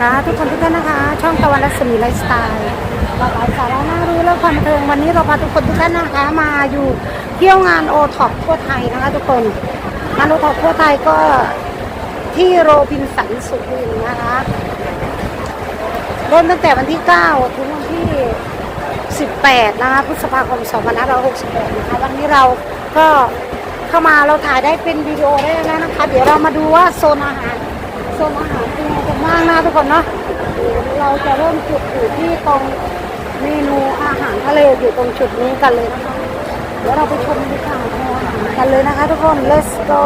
ค่ะทุกคนทุกท่านนะคะ ช่องตะวันรัศมีไลฟ์สไตล์หลากหลายสาระน่ารู้และความบันเทิงวันนี้เราพาทุกคนทุกท่านนะคะ มาอยู่เที่ยวงานโอท็อปทั่วไทยนะคะ ทุกคนงานโอท็อปทั่วไทยก็ที่โรบินสันสุรินนะคะเริ่มตั้งแต่วันที่ 9 ถึงวันที่ 18 นะคะพฤษภาคม2568นะคะวันนี้เราก็เข้ามาเราถ่ายได้เป็นวิดีโอได้แล้วนะคะ เดี๋ยวเรามาดูว่าโซนอาหาร โซนอาหารเป็นยังไงกันบ้างนะทุกคนเนาะเราจะเริ่มจุดอยู่ที่ตรงเมนูอาหารทะเลอยู่ตรงจุดนี้กันเลยนะคะเดี๋ยวเราไปชมบรรยากาศของอาหารกันเลยนะคะ ทุกคน let's go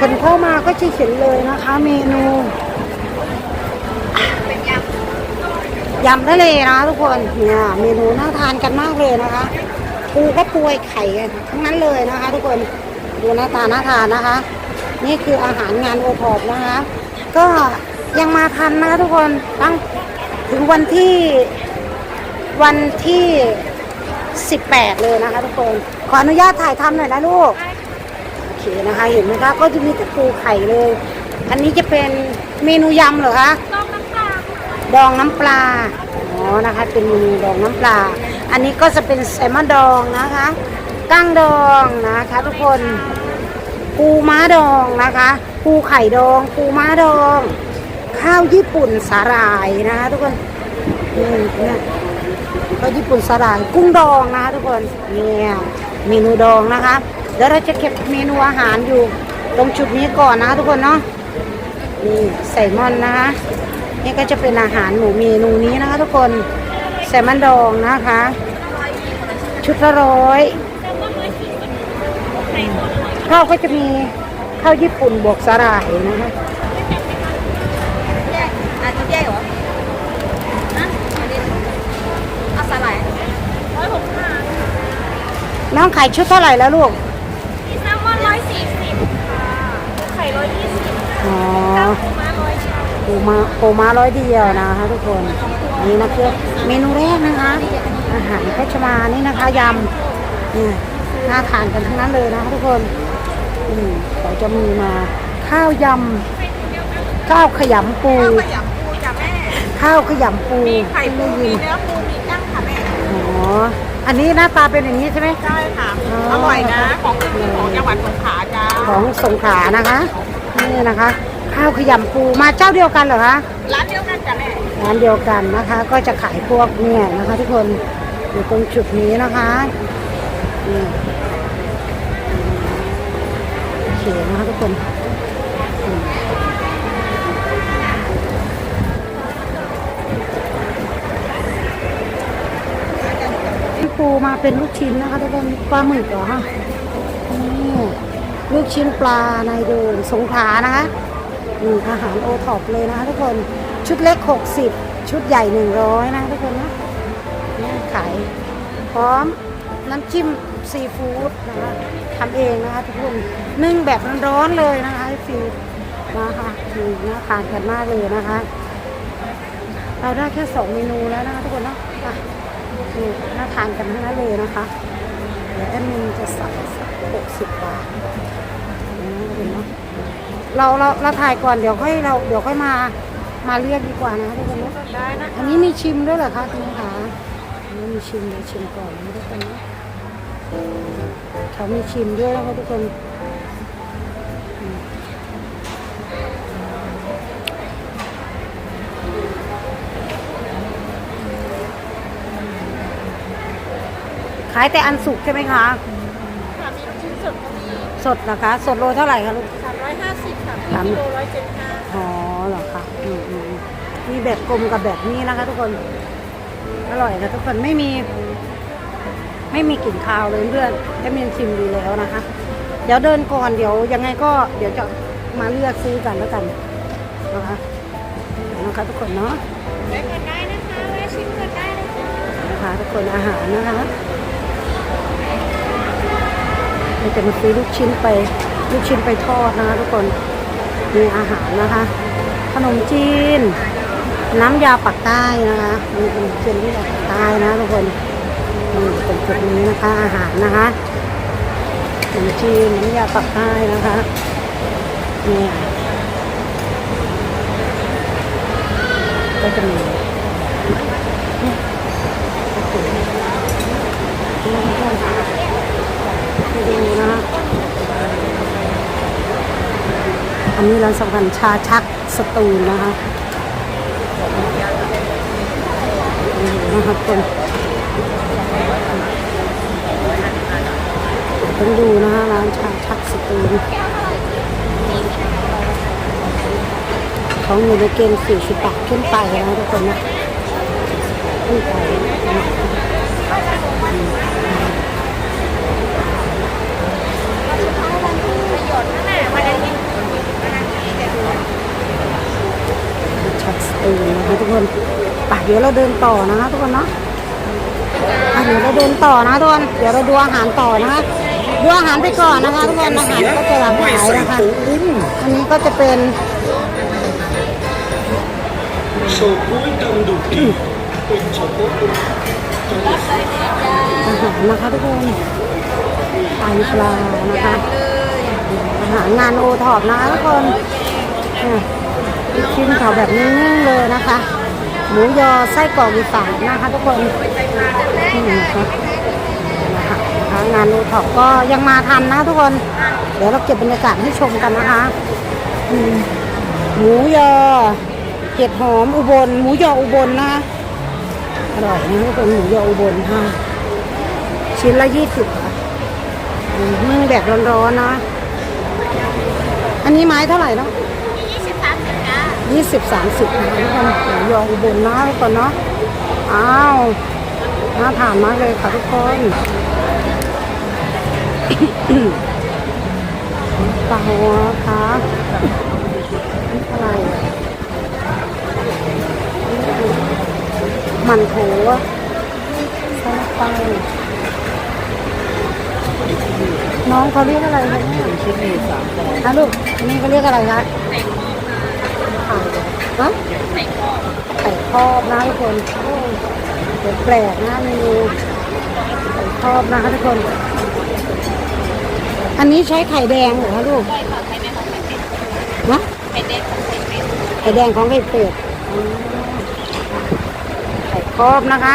คนเข้ามาก็จะเห็นเลยนะคะ เมนูยำทะเลนะทุกคนเนี่ยเมนูน่าทานกันมากเลยนะคะปูก็ปวยไข่กันทั้งนั้นเลยนะคะ ทุกคนดูหน้าตาน่าทานนะคะ นี่คืออาหารงานโอทอปนะคะ ก็ยังมาทันนะคะทุกคนตั้งถึงวันที่วันที่ 18 เลยนะคะทุกคน ขออนุญาตถ่ายทำหน่อยนะลูก โอเคนะคะ เห็นไหมคะ ก็จะมีต่ปูไข่เลย อันนี้จะเป็นเมนูยำเหรอคะ ดองน้ำปลา อ๋อ นะคะ เป็นเมนูดองน้ำปลา อันนี้ก็จะเป็นแซลมอนดองนะคะ กั้งดองนะคะทุกคน ปูม้าดองนะคะ ปูไข่ดอง ปูม้าดอง ข้าวญี่ปุ่นสาหร่ายนะคะทุกคนนี่เนี่ยข้าวญี่ปุ่นสาหร่ายกุ้งดองนะคะทุกคนเนี่ยเมนูดองนะคะเดี๋ยวเราจะเก็บเมนูอาหารอยู่ตรงจุดนี้ก่อนนะคะทุกคนเนาะนี่แซลมอนนะคะนี่ก็จะเป็นอาหารหมูเมนูนี้นะคะทุกคนแซลมอนดองนะคะ ชุดละร้อย ข้าวก็จะมีข้าวญี่ปุ่นบวกสาหร่ายนะคะแยกอะจะแยกเหรอนะเอาสาหร่ายร้อยหกห้าน้องขายชุดเท่าไหร่แล้วลูกมีแซลมอนร้อยสี่สิบค่ะไข่ร้อยยี่สิบอ๋อข้าวปูม้าร้อยชามปูมาปูมาร้อยเดียวนะคะทุกคนนี่นะคือเมนูแรกนะคะ อาหารเพชรมานี่นะคะยำเนี่ย น่าทานกันทั้งนั้นเลยนะคะทุกคนอืมเราจะมีมาข้าวยำข้าวขยำปู ข้าวขยำปูจ้ะแม่ ข้าวขยำปูมีไข่ปูไม่มีได้ยินเนื้อปูมีกั้งค่ะแม่ อ๋อ อันนี้หน้าตาเป็นอย่างนี้ใช่ไหมใช่ค่ะอ๋ออร่อยนะ ของขึ้นชื่อของจังหวัดสงขลาจ้า ของสงขลานะคะ นี่นะคะ ข้าวขยำปูมาเจ้าเดียวกันเหรอคะร้านเดียวกันจ้ะแม่ร้านเดียวกันนะคะ ก็จะขายพวกเนี่ยนะคะ ทุกคนอยู่ตรงจุดนี้นะคะนี่ โอเคนะคะทุกคนปูมาเป็นลูกชิ้นนะคะทุกคนปลาหมึกเหรอคะลูกชิ้นปลาในเดินสงขลานะคะนี่อาหารโอท็อปเลยนะคะทุกคนชุดเล็ก 60 ชุดใหญ่ 100 นะคะทุกคนนะนี่ขายพร้อมน้ำจิ้มซีฟู้ดนะคะ ทำเองนะคะทุกคนนึ่งแบบร้อนๆเลยนะคะฟิวนะคะนี่น่าทานกันมากเลยนะคะ เราได้แค่สองเมนูแล้วนะคะทุกคนเนาะอะนี่น่าทานกันทั้งนั้นเลยนะคะเดี๋ยวแอดมินจะสั่งหกสิบบาทนี่นะทุกคนเนาะเราเราเราถ่ายก่อนเดี๋ยวค่อยเราเดี๋ยวค่อยมามาเรียกดีกว่านะทุกคนเนาะได้นะอันนี้มีชิมด้วยเหรอคะคุณคะอันนี้มีชิมเดี๋ยวชิมก่อนนะทุกคนเนาะ เขามีชิมด้วยนะคะทุกคนอืมขายแต่อันสุกใช่ไหมคะค่ะมีลูกชิ้นสดก็มีสดนะคะ สดโลเท่าไหร่คะลูก สามร้อยห้าสิบค่ะสามกิโลร้อยเจ็ดห้าอ๋อเหรอคะอืมอืมอืมมีแบบกลมกับแบบนี้นะคะ ทุกคน อร่อยนะทุกคนไม่มี ไม่มีกลิ่นคาวเลยเพื่อนแอดมินชิมดีแล้วนะคะ เดี๋ยวเดินก่อนเดี๋ยวยังไงก็เดี๋ยวจะมาเลือกซื้อกันแล้วกันนะคะนะคะทุกคนเนาะแวะกันได้นะคะแวะชิมกันได้เลยค่ะนะคะทุกคนอาหารนะคะเราจะมาซื้อลูกชิ้นไปลูกชิ้นไปทอดนะคะทุกคนมีอาหารนะคะ ขนมจีน น้ำยาปักใต้นะคะมีขนมจีนที่ปักใต้นะทุกคนนี่ ตรงจุดนี้นะคะอาหารนะคะขนมจีนน้ำยาปักใต้นะคะนี่ก็จะมีดูนะอันนี้ร้านสำคัญชาชักสตูนะคะนี่นะครับคนต้องดูนะคะร้านชาชักสตูล เขาอยู่ในเกณฑ์40 บาทขึ้นไปนะทุกคนนะขึ้นไปนะชักสตูลนะคะทุกคนไปเดี๋ยวเราเดินต่อนะคะทุกคนเนาะเดี๋ยวเราเดินต่อนะทุกคน เดี๋ยวเราดูอาหารต่อนะคะดูอาหารไปก่อนนะคะทุกคนอาหารก็จะหลากหลายนะคะอันนี้ก็จะเป็น อาหารนะคะทุกคนไตปลานะคะอาหารงานโอทอปนะทุกคนชิ้นเขาแบบนิ่งๆเลยนะคะ หมูยอไส้กรอกอีสานนะคะทุกคนนี่นะคะงานโอทอปก็ยังมาทันนะทุกคน เดี๋ยวเราเก็บบรรยากาศให้ชมกันนะคะหมูยอ เห็ดหอมอุบล หมูยออุบลนะคะอร่อยนะทุกคนหมูยออุบลค่ะชิ้นละยี่สิบค่ะอืมนึ่งแบบร้อนๆนะ อันนี้ไม้เท่าไหร่เนาะยี่สิบสามสิบจ้ายี่สิบสามสิบนะทุกคนหมูยออุบลนะทุกคนเนาะอ้าวน่าทานมากเลยค่ะทุกคนปลาหัวค่ะ มันโถซาลาเปาน้องเขาเรียกอะไรคะเนี่ยชิ้นนี้สามฟองฮะลูกอันนี้เขาเรียกอะไรคะไข่ฮะไข่ครอบนะทุกคนโอ้ยเดี๋ยวแปลกนะเมนูไข่ครอบนะคะทุกคน อันนี้ใช้ไข่แดงเหรอคะลูกไข่ค่ะไข่แม่ของไข่เป็ดนะไข่เด็กของไข่เป็ดไข่แดงของไข่เป็ดอ๋อ ไข่ครอบนะคะ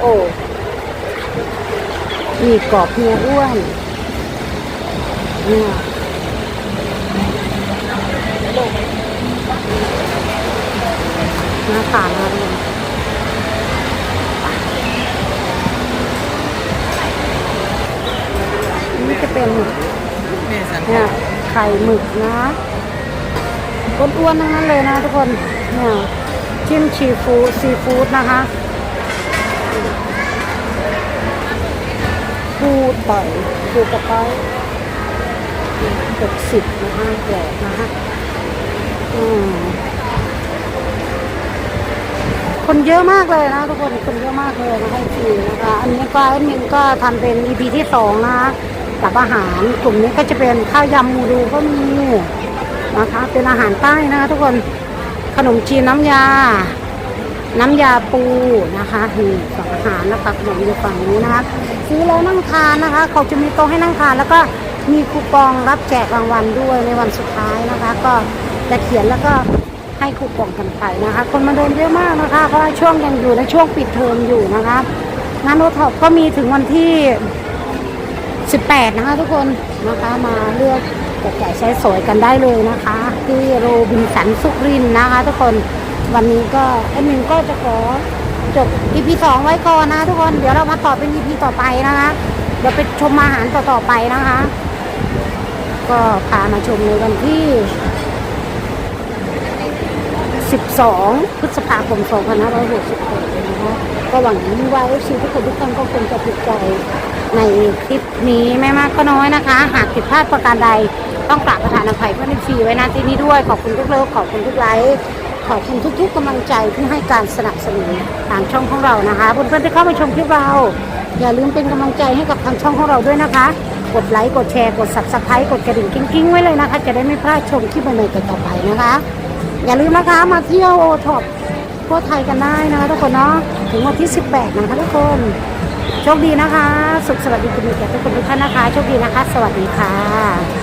โอ้มีกรอบเพียอ้วนเนี่ยน่าทานนะทุกคนนี่จะเป็นแม่สันเนี่ยไข่หมึกนะอ้วนๆทั้งนั้นเลยนะทุกคนเนี่ยจิ้มชีฟูดซีฟู้ดนะคะ ต่อยปูกระเป๋าหกสิบนะคะแปลกนะคะคนเยอะมากเลยนะทุกคนคนเยอะมากเลยนะคะทีนะคะ อันนี้ก็แอดมินก็ทำเป็น EP ที่สองนะคะกับอาหารกลุ่มนี้ก็จะเป็นข้าวยำหมูดูก็มีนะคะ เป็นอาหารใต้นะคะทุกคนขนมจีนน้ำยา น้ำยาปูนะคะนี่สองอาหารนะคะขนมอยู่ฝั่งนี้นะคะซื้อแล้วนั่งทานนะคะ เขาจะมีโต๊ะให้นั่งทาน แล้วก็มีคูปองรับแจกรางวัลด้วยในวันสุดท้ายนะคะ ก็จะเขียนแล้วก็ให้คูปองกันไปนะคะ คนมาเดินเยอะมากนะคะ เพราะช่วงยังอยู่ในช่วงปิดเทอมอยู่นะคะงานโอท็อปก็มีถึงวันที่ 18 นะคะทุกคนนะคะมาเลือกจับจ่ายใช้สอยกันได้เลยนะคะ ที่โรบินสันสุรินนะคะทุกคน วันนี้ก็แอดมินก็จะขอจบ EP 2ไว้ก่อนนะทุกคนเดี๋ยวเรามาต่อเป็น EP ต่อไปนะคะเดี๋ยวไปชมอาหารต่อๆไปนะคะ ก็พามาชมในวันที่ 12 พฤษภาคม 2566นะคะก็หวังว่าเอฟซีทุกคนทุกท่านก็คงจะถูกใจในคลิปนี้ไม่มากก็น้อยนะคะ หากผิดพลาดประการใดต้องกราบประธานอภัยเพื่อนเอฟซีไว้ณที่นี้ด้วยขอบคุณทุกเลิฟขอบคุณทุกไลค์ ขอบคุณทุกๆกำลังใจที่ให้การสนับสนุนทางช่องของเรานะคะเพื่อนๆที่เข้ามาชมคลิปเรา อย่าลืมเป็นกำลังใจให้กับทางช่องของเราด้วยนะคะ กดไลค์กดแชร์กด subscribe กดกระดิ่งกิ้งๆไว้เลยนะคะ จะได้ไม่พลาดชมคลิปใหม่ๆต่อไปนะคะ อย่าลืมนะคะมาเที่ยวโอท็อปทั่วไทยกันได้นะคะทุกคนเนาะถึงวันที่ 18 นะคะทุกคนโชคดีนะคะ สุขสวัสดีคุณแก่ทุกคนทุกท่านนะคะโชคดีนะคะ สวัสดีค่ะ